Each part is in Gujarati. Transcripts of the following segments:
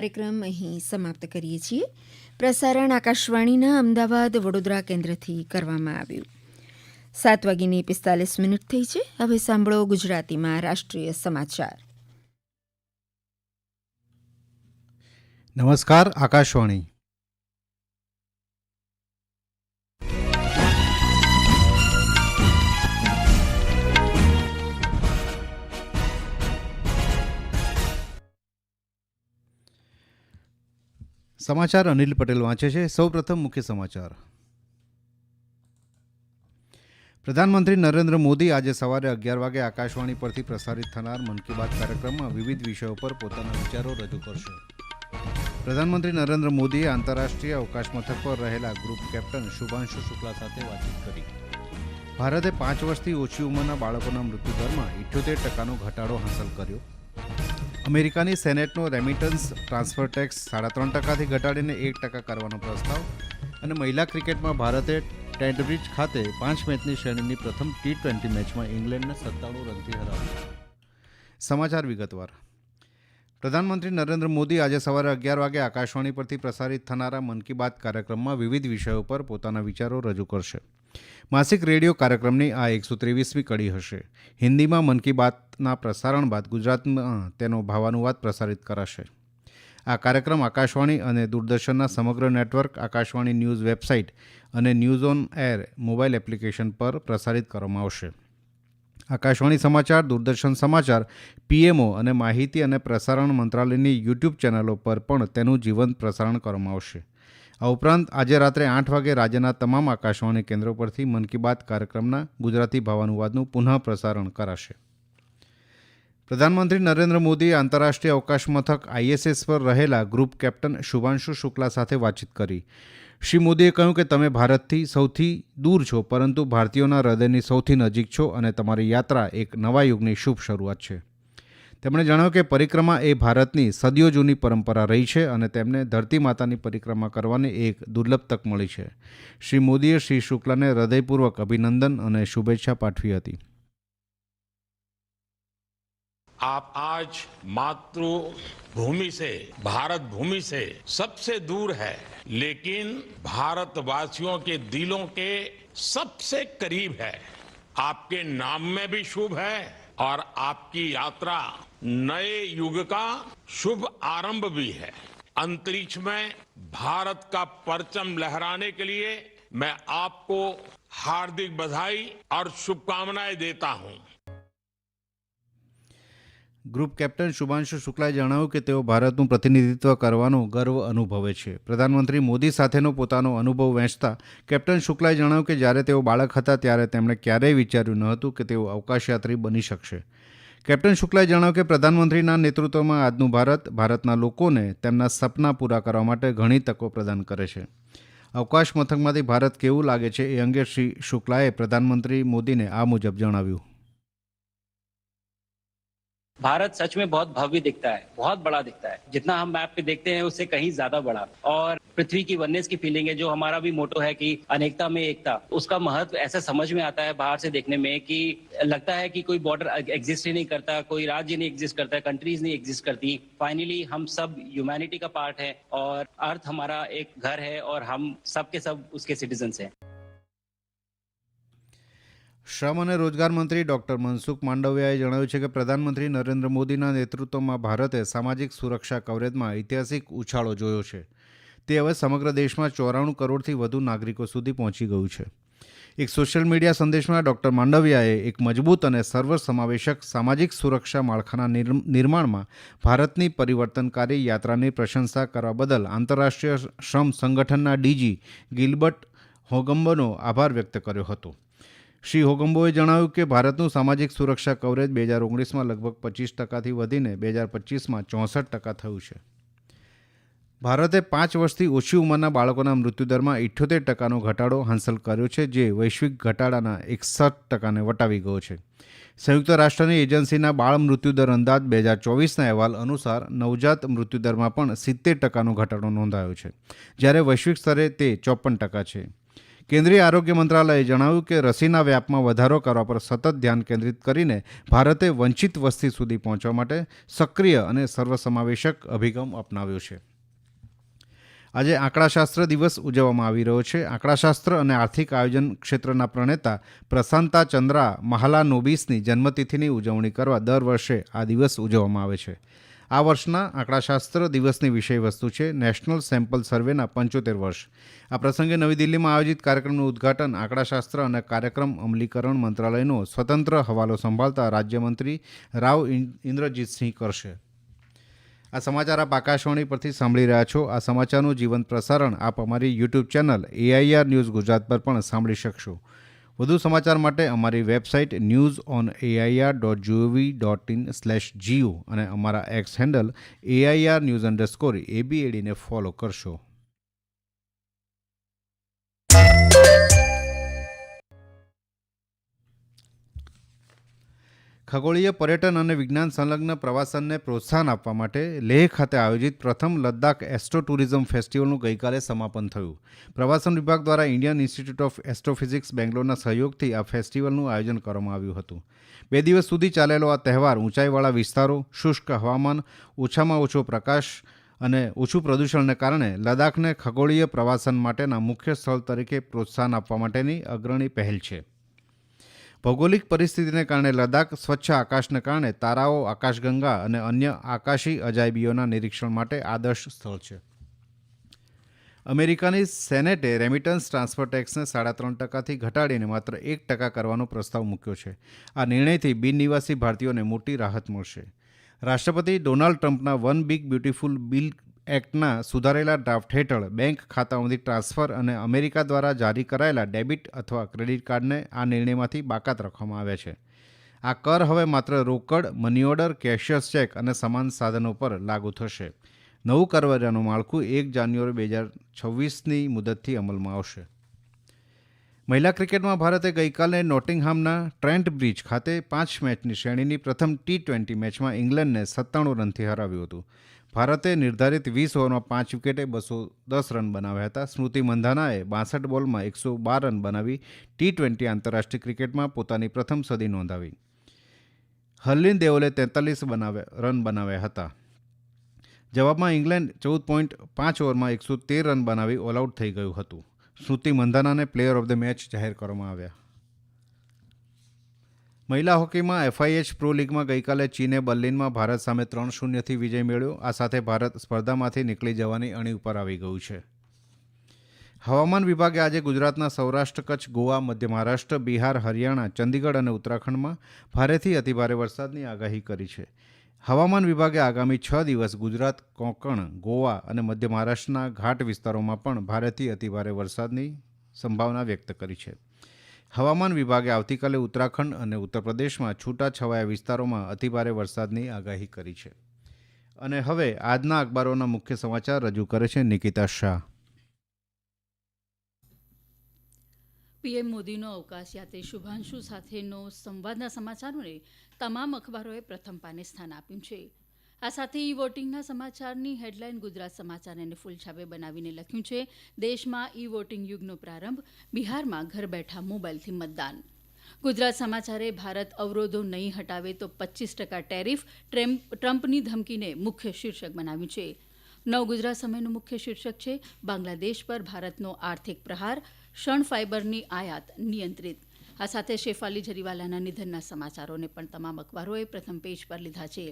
કાર્યક્રમ અહીં સમાપ્ત કરીએ છીએ. પ્રસારણ આકાશવાણીના અમદાવાદ વડોદરા કેન્દ્રથી કરવામાં આવ્યું. સાત વાગીની પિસ્તાલીસ મિનિટ થઈ છે. હવે સાંભળો ગુજરાતીમાં રાષ્ટ્રીય સમાચાર. નમસ્કાર, આકાશવાણી. સમાચાર અનિલ પટેલ વાંચે છે. સૌપ્રથમ મુખ્ય સમાચાર. પ્રધાનમંત્રી નરેન્દ્ર મોદી આજે સવારે અગિયાર વાગે આકાશવાણી પરથી પ્રસારિત થનાર મન કી બાત કાર્યક્રમમાં વિવિધ વિષયો પર પોતાના વિચારો રજૂ કરશે. પ્રધાનમંત્રી નરેન્દ્ર મોદીએ આંતરરાષ્ટ્રીય અવકાશ મથક પર રહેલા ગ્રુપ કેપ્ટન શુભાંશુ શુક્લા સાથે વાતચીત કરી. ભારતે પાંચ વર્ષથી ઓછી ઉંમરના બાળકોના મૃત્યુદરમાં ઇઠ્યોતેર ટકાનો ઘટાડો હાંસલ કર્યો. અમેરિકાની સેનેટનો રેમિટન્સ ટ્રાન્સફર ટેક્સ સાડા ત્રણ ટકાથી ઘટાડીને એક ટકા કરવાનો પ્રસ્તાવ અને મહિલા ક્રિકેટમાં ભારતે ટેન્ટબ્રિજ ખાતે પાંચ મેચની શ્રેણીની પ્રથમ ટી ટ્વેન્ટી મેચમાં ઇંગ્લેન્ડને સત્તાણું રનથી હરાવ્યું. સમાચાર વિગતવાર. પ્રધાનમંત્રી નરેન્દ્ર મોદી આજે સવારે અગિયાર વાગે આકાશવાણી પરથી પ્રસારિત થનારા મન કી બાત કાર્યક્રમમાં વિવિધ વિષયો પર પોતાના વિચારો રજૂ કરશે. માસિક રેડિયો કાર્યક્રમની આ એકસો ત્રેવીસમી કડી હશે. હિન્દીમાં મન કી બાતના પ્રસારણ બાદ ગુજરાતમાં તેનો ભાવાનુવાદ પ્રસારિત કરાશે. આ કાર્યક્રમ આકાશવાણી અને દૂરદર્શનના સમગ્ર નેટવર્ક, આકાશવાણી ન્યૂઝ વેબસાઇટ અને news on air mobile application પર પ્રસારિત કરવામાં આવશે. આકાશવાણી સમાચાર, દૂરદર્શન સમાચાર, પીએમઓ અને માહિતી અને પ્રસારણ મંત્રાલયની યુટ્યુબ ચેનલો પર પણ તેનું જીવંત પ્રસારણ કરવામાં આવશે. આ ઉપરાંત આજે રાત્રે આઠ વાગે રાજ્યના તમામ આકાશવાણી કેન્દ્રો પરથી મન કી બાત કાર્યક્રમના ગુજરાતી ભાવાનુવાદનું પુનઃ પ્રસારણ કરાશે. પ્રધાનમંત્રી નરેન્દ્ર મોદીએ આંતરરાષ્ટ્રીય અવકાશ મથક આઈએસએસ પર રહેલા ગ્રુપ કેપ્ટન શુભાંશુ શુક્લા સાથે વાતચીત કરી. શ્રી મોદીએ કહ્યું કે તમે ભારતથી સૌથી દૂર છો, પરંતુ ભારતીયોના હૃદયની સૌથી નજીક છો અને તમારી યાત્રા એક નવા યુગની શુભ શરૂઆત છે. તેમણે જણાવ્યું કે પરિક્રમા એ ભારતની સદીઓ જૂની પરંપરા રહી છે અને તેમને ધરતી માતાની પરિક્રમા કરવાની એક દુર્લભ તક મળી છે શ્રી મોદીએ શ્રી શુક્લાને હૃદયપૂર્વક અભિનંદન અને શુભેચ્છા પાઠવી હતી आप आज मातृभूमि से भारत भूमि से सबसे दूर है लेकिन भारतवासियों के दिलों के सबसे करीब है आपके नाम में भी शुभ है और आपकी यात्रा नए युग का शुभ आरंभ भी है। अंतरिक्ष में भारत का परचम लहराने के लिए मैं आपको हार्दिक बधाई और शुभकामनाएँ देता हूँ। ગ્રુપ કેપ્ટન શુભાંશુ શુક્લાએ જણાવ્યું કે તેઓ ભારતનું પ્રતિનિધિત્વ કરવાનો ગર્વ અનુભવે છે. પ્રધાનમંત્રી મોદી સાથેનો પોતાનો અનુભવ વહેંચતા કેપ્ટન શુક્લાએ જણાવ્યું કે જ્યારે તેઓ બાળક હતા ત્યારે તેમણે ક્યારેય વિચાર્યું ન હતું કે તેઓ અવકાશયાત્રી બની શકશે. કેપ્ટન શુક્લાએ જણાવ્યું કે પ્રધાનમંત્રીના નેતૃત્વમાં આજનું ભારત ભારતના લોકોને તેમના સપના પૂરા કરવા માટે ઘણી તકો પ્રદાન કરે છે. અવકાશ મથકમાંથી ભારત કેવું લાગે છે એ અંગે શ્રી શુક્લાએ પ્રધાનમંત્રી મોદીને આ મુજબ જણાવ્યું. भारत सच में बहुत भव्य दिखता है, बहुत बड़ा दिखता है। जितना हम मैप पे देखते हैं, उससे कहीं ज़्यादा बड़ा। और पृथ्वी की वननेस की फीलिंग है, जो हमारा भी मोटो है कि अनेकता में एकता। उसका महत्व ऐसा समझ में आता है बाहर से देखने में कि लगता है कि कोई बॉर्डर एग्जिस्ट ही नहीं करता, कोई राज्य नहीं एग्जिस्ट करता कंट्रीज़ नहीं एग्जिस्ट करती। फाइनली हम सब ह्यूमैनिटी का पार्ट है और अर्थ हमारा एक घर है और हम सब के सब उसके सिटीजन हैं। શ્રમ અને રોજગાર મંત્રી ડોક્ટર મનસુખ માંડવિયાએ જણાવ્યું છે કે પ્રધાનમંત્રી નરેન્દ્ર મોદીના નેતૃત્વમાં ભારતે સામાજિક સુરક્ષા કવરેજમાં ઐતિહાસિક ઉછાળો જોયો છે. તે હવે સમગ્ર દેશમાં ચોરાણું કરોડથી વધુ નાગરિકો સુધી પહોંચી ગયું છે. એક સોશિયલ મીડિયા સંદેશમાં ડોક્ટર માંડવિયાએ એક મજબૂત અને સર્વસમાવેશક સામાજિક સુરક્ષા માળખાના નિર્માણમાં ભારતની પરિવર્તનકારી યાત્રાની પ્રશંસા કરવા બદલ આંતરરાષ્ટ્રીય શ્રમ સંગઠનના ડીજી ગિલબર્ટ હોગંબનો આભાર વ્યક્ત કર્યો હતો. શ્રી હોગમ્બોએ જણાવ્યું કે ભારતનું સામાજિક સુરક્ષા કવરેજ બે હજાર ઓગણીસમાં લગભગ પચીસ ટકાથી વધીને બે હજાર પચીસમાં ચોસઠ ટકા થયું છે. ભારતે પાંચ વર્ષથી ઓછી ઉંમરના બાળકોના મૃત્યુદરમાં ઇઠ્યોતેર ટકાનો ઘટાડો હાંસલ કર્યો છે, જે વૈશ્વિક ઘટાડાના એકસઠ ટકાને વટાવી ગયો છે. સંયુક્ત રાષ્ટ્રની એજન્સીના બાળ મૃત્યુદર અંદાજ બે હજાર ચોવીસના અહેવાલ અનુસાર નવજાત મૃત્યુદરમાં પણ સિત્તેર ટકાનો ઘટાડો નોંધાયો છે, જ્યારે વૈશ્વિક સ્તરે તે ચોપન ટકા છે. કેન્દ્રીય આરોગ્ય મંત્રાલયે જણાવ્યું કે રસીના વ્યાપમાં વધારો કરવા પર સતત ધ્યાન કેન્દ્રિત કરીને ભારતે વંચિત વસ્તી સુધી પહોંચવા માટે સક્રિય અને સર્વસમાવેશક અભિગમ અપનાવ્યો છે. આજે આંકડાશાસ્ત્ર દિવસ ઉજવવામાં આવી રહ્યો છે. આંકડાશાસ્ત્ર અને આર્થિક આયોજન ક્ષેત્રના પ્રણેતા પ્રશાંતા ચંદ્રા મહાલાનોબિસની જન્મતિથિની ઉજવણી કરવા દર વર્ષે આ દિવસ ઉજવવામાં આવે છે. આ વર્ષના આંકડાશાસ્ત્ર દિવસની વિષય વસ્તુ છે નેશનલ સેમ્પલ સર્વેના પંચોતેર વર્ષ. આ પ્રસંગે નવી દિલ્હીમાં આયોજિત કાર્યક્રમનું ઉદ્ઘાટન આંકડાશાસ્ત્ર અને કાર્યક્રમ અમલીકરણ મંત્રાલયનો સ્વતંત્ર હવાલો સંભાળતા રાજ્યમંત્રી રાવ ઇન- ઇન્દ્રજીતસિંહ કરશે. આ સમાચાર આપ આકાશવાણી પરથી સાંભળી રહ્યા છો. આ સમાચારનું જીવંત પ્રસારણ આપ અમારી YouTube channel AIR news Gujarat પર પણ સાંભળી શકશો. વધુ સમાચાર માટે અમારી website news on AIR dot G O V dot in slash G O અને અમારા X handle AIR news underscore એબીએડીને follow કરશો. ખગોળીય પર્યટન અને વિજ્ઞાન સંલગ્ન પ્રવાસનને પ્રોત્સાહન આપવા માટે લેહ ખાતે આયોજિત પ્રથમ લદ્દાખ એસ્ટ્રો ટુરિઝમ ફેસ્ટિવલનું ગઈકાલે સમાપન થયું. પ્રવાસન વિભાગ દ્વારા ઇન્ડિયન ઇન્સ્ટિટ્યૂટ ઓફ એસ્ટ્રોફિઝિક્સ બેંગ્લોરના સહયોગથી આ ફેસ્ટિવલનું આયોજન કરવામાં આવ્યું હતું. બે દિવસ સુધી ચાલેલો આ તહેવાર ઊંચાઈવાળા વિસ્તારો, શુષ્ક હવામાન, ઓછામાં ઓછો પ્રકાશ અને ઓછું પ્રદૂષણને કારણે લદ્દાખને ખગોળીય પ્રવાસન માટેના મુખ્ય સ્થળ તરીકે પ્રોત્સાહન આપવા માટેની અગ્રણી પહેલ છે. ભૌગોલિક પરિસ્થિતિને કારણે લદ્દાખ, સ્વચ્છ આકાશને કારણે તારાઓ, આકાશગંગા અને અન્ય આકાશી અજાયબીઓના નિરીક્ષણ માટે આદર્શ સ્થળ છે. અમેરિકાની સેનેટે રેમિટન્સ ટ્રાન્સફર ટેક્સને સાડા ત્રણ ટકાથી ઘટાડીને માત્ર એક ટકા કરવાનો પ્રસ્તાવ મૂક્યો છે. આ નિર્ણયથી બિનનિવાસી ભારતીયોને મોટી રાહત મળશે. રાષ્ટ્રપતિ ડોનાલ્ડ ટ્રમ્પના વન બિગ બ્યુટીફુલ બિલ એક્ટના સુધારેલા ડ્રાફ્ટ હેઠળ બેંક ખાતાઓથી ટ્રાન્સફર અને અમેરિકા દ્વારા જારી કરાયેલા ડેબિટ અથવા ક્રેડિટ કાર્ડને આ નિર્ણયમાંથી બાકાત રાખવામાં આવ્યા છે. આ કર હવે માત્ર રોકડ, મની ઓર્ડર કેશિયર્સ ચેક અને સમાન સાધનો પર લાગુ થશે. નવું કરવેરાનું માળખું એક જાન્યુઆરી બે હજાર છવ્વીસની મુદતથી અમલમાં આવશે. મહિલા ક્રિકેટમાં ભારતે ગઈકાલે નોટિંગહામના ટ્રેન્ટ બ્રિજ ખાતે પાંચ મેચની શ્રેણીની પ્રથમ ટી ટ્વેન્ટી મેચમાં ઇંગ્લેન્ડને સત્તાણું રનથી હરાવ્યું હતું. ભારતે નિર્ધારિત વીસ ઓવરમાં પાંચ વિકેટે બસો દસ રન બનાવ્યા હતા. સ્મૃતિ મંધાનાએ બાસઠ બોલમાં એકસો બાર રન બનાવી ટી ટ્વેન્ટી આંતરરાષ્ટ્રીય ક્રિકેટમાં પોતાની પ્રથમ સદી નોંધાવી. હર્લિન દેઓલે તેતાલીસ બનાવ્યા, રન બનાવ્યા હતા. જવાબમાં ઇંગ્લેન્ડ ચૌદ પોઈન્ટ પાંચ ઓવરમાં એકસો તેર રન બનાવી ઓલઆઉટ થઈ ગયું હતું. સ્મૃતિ મંધાનાને પ્લેયર ઓફ ધ મેચ જાહેર કરવામાં આવ્યા. મહિલા હોકીમાં એફઆઈએચ પ્રો લીગમાં ગઈકાલે ચીને બર્લિનમાં ભારત સામે ત્રણ શૂન્યથી વિજય મેળવ્યો. આ સાથે ભારત સ્પર્ધામાંથી નીકળી જવાની અણી ઉપર આવી ગયું છે. હવામાન વિભાગે આજે ગુજરાતના સૌરાષ્ટ્ર, કચ્છ, ગોવા, મધ્ય મહારાષ્ટ્ર, બિહાર, હરિયાણા, ચંદીગઢ અને ઉત્તરાખંડમાં ભારેથી અતિભારે વરસાદની આગાહી કરી છે. હવામાન વિભાગે આગામી છ દિવસ ગુજરાત, કોંકણ, ગોવા અને મધ્ય મહારાષ્ટ્રના ઘાટ વિસ્તારોમાં પણ ભારેથી અતિભારે વરસાદની સંભાવના વ્યક્ત કરી છે. હવામાન વિભાગે આવતીકાલે ઉત્તરાખંડ અને ઉત્તર પ્રદેશમાં છૂટાછવાયા વિસ્તારોમાં અતિભારે વરસાદની આગાહી કરી છે. અને હવે આજના અખબારોના મુખ્ય સમાચાર રજૂ કરે છે નિકિતા શાહ. પીએમ મોદીનો અવકાશ યાત્રી શુભાંશુ સાથેનો સંવાદના સમાચારોને તમામ અખબારોએ પ્રથમ પાને સ્થાન આપ્યું છે. આ સાથે ઈ વોટિંગના સમાચારની હેડલાઇન ગુજરાત સમાચાર એને છાપે બનાવીને લખ્યું છે. દેશમાં ઈ વોટિંગ યુગનો પ્રારંભ, બિહારમાં ઘર બેઠા મોબાઈલથી મતદાન. ગુજરાત સમાચારે ભારત અવરોધો નહીં હટાવે તો પચીસ ટકા ટેરિફ ટ્રમ્પની ધમકીને મુખ્ય શીર્ષક બનાવ્યું છે. નવ ગુજરાત સમયનું મુખ્ય શીર્ષક છે, બાંગ્લાદેશ પર ભારતનો આર્થિક પ્રહાર શણ ફાઇબરની આયાત નિયંત્રિત. આ સાથે શેફાલી જરીવાલાના નિધનના સમાચારોને પણ તમામ અખબારોએ પ્રથમ પેજ પર લીધા છે.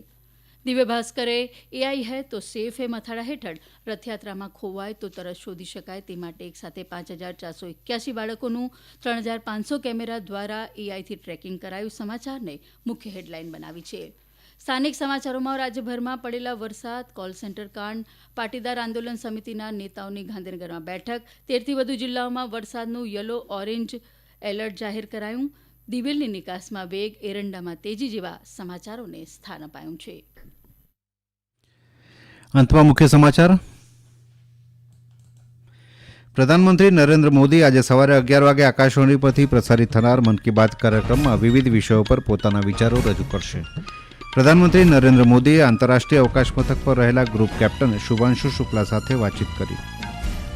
દિવ્ય ભાસ્કરે એઆઈ હૈ તો સેફ હે મથાળા હેઠળ. રથયાત્રામાં ખોવાય તો તરત શોધી શકાય તે માટે એક સાથે પાંચ હજાર ચારસો એક્યાસી બાળકોનું ત્રણ હજાર પાંચસો કેમેરા દ્વારા એઆઈથી ટ્રેકિંગ કરાયું. સમાચારને મુખ્ય હેડલાઇન બનાવી છે. સ્થાનિક સમાચારોમાં રાજ્યભરમાં પડેલા વરસાદ, કોલ સેન્ટર કાંડ, પાટીદાર આંદોલન સમિતિના નેતાઓની ગાંધીનગરમાં બેઠક. તેરથી વધુ જિલ્લાઓમાં વરસાદનું યલો ઓરેન્જ એલર્ટ જાહેર કરાયું. દિવેલની નિકાસમાં વેગ એરંડામાં તેજી જેવા સમાચારોને સ્થાન અપાયું છે. અંતમાં મુખ્ય સમાચાર. પ્રધાનમંત્રી નરેન્દ્ર મોદી આજે સવારે અગિયાર વાગે આકાશવાણી પરથી પ્રસારિત થનાર મન કી બાત કાર્યક્રમમાં વિવિધ વિષયો પર પોતાના વિચારો રજૂ કરશે. પ્રધાનમંત્રી નરેન્દ્ર મોદીએ આંતરરાષ્ટ્રીય અવકાશ મથક પર રહેલા ગ્રુપ કેપ્ટન શુભાંશુ શુક્લા સાથે વાતચીત કરી.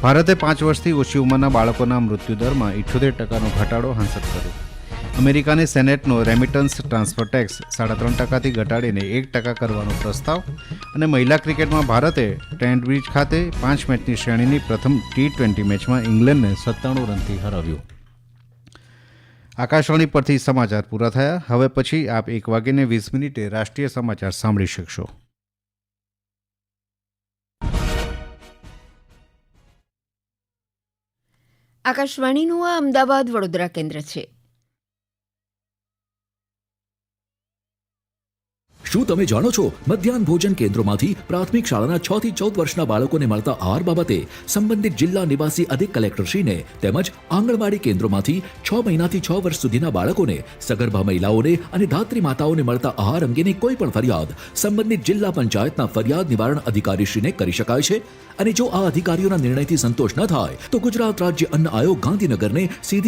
ભારતે પાંચ વર્ષથી ઓછી ઉંમરના બાળકોના મૃત્યુદરમાં ઇઠ્યોતેર ટકાનો ઘટાડો હાંસલ કર્યો. અમેરિકાની સેનેટનો રેમિટન્સ ટ્રાન્સફર ટેક્સ સાડા ત્રણ ટકાથી ઘટાડીને એક ટકા કરવાનો પ્રસ્તાવ અને મહિલા ક્રિકેટમાં ભારતે ટ્રેન્ડબ્રિજ ખાતે પાંચ મેચની શ્રેણીની પ્રથમ ટી ટ્વેન્ટી મેચમાં ઇંગ્લેન્ડને સત્તાણું રનથી હરાવ્યું. આકાશવાણી પરથી સમાચાર પૂરા થયા. હવે પછી આપ એક વાગ્યે વીસ મિનિટે રાષ્ટ્રીય સમાચાર સાંભળી શકશો. આકાશવાણીનું આ અમદાવાદ વડોદરા કેન્દ્ર છે. શું તમે જાણો છો? મધ્યાહન ભોજન કેન્દ્રોમાંથી પ્રાથમિક શાળાના છ થી ચૌદ વર્ષના બાળકોને મળતા આહાર બાબતે સંબંધિત જિલ્લા નિવાસી અધિક કલેક્ટરશ્રીને તેમજ આંગણવાડી કેન્દ્રોમાંથી છ મહિનાથી છ વર્ષ સુધીના બાળકોને સગર્ભા મહિલાઓને અને ધાત્રી માતાઓને મળતા આહાર અંગેની કોઈ પણ ફરિયાદ સંબંધિત જિલ્લા પંચાયતના ફરિયાદ નિવારણ અધિકારીશ્રીને કરી શકાય છે. અને જો આ અધિકારીઓના નિર્ણયથી સંતોષ ન થાય, તો ગુજરાત રાજ્ય અન્ન આયોગ ગાંધીનગરને સીધી